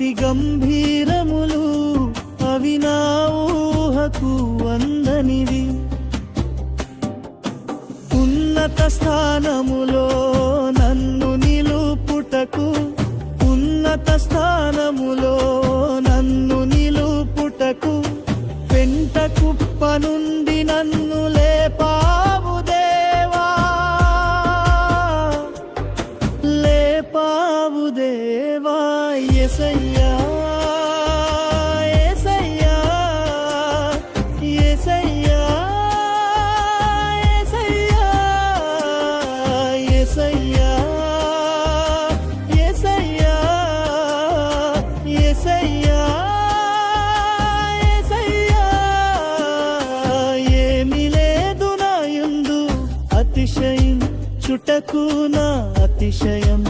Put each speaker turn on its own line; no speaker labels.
అతి గంభీరములు అవి నా ఊహకు అందనివి. ఉన్నత స్థానములో నన్ను నిలుపుటకు ఉన్నత స్థానములో నన్ను నిలుపుటకు పెంట కుప్ప నుండి నన్ను లేపావు దేవా. లేపావు దేవా. ఎసయ్యా ఎసయ్యా ఎసయ్యా ఎసయ్యా ఎసయ్యా ఎసయ్యా ఎసయ్యా ఎసయ్యా ఏమి లేదు నా యందు అతిశయం చుటకు నా అతిశయం.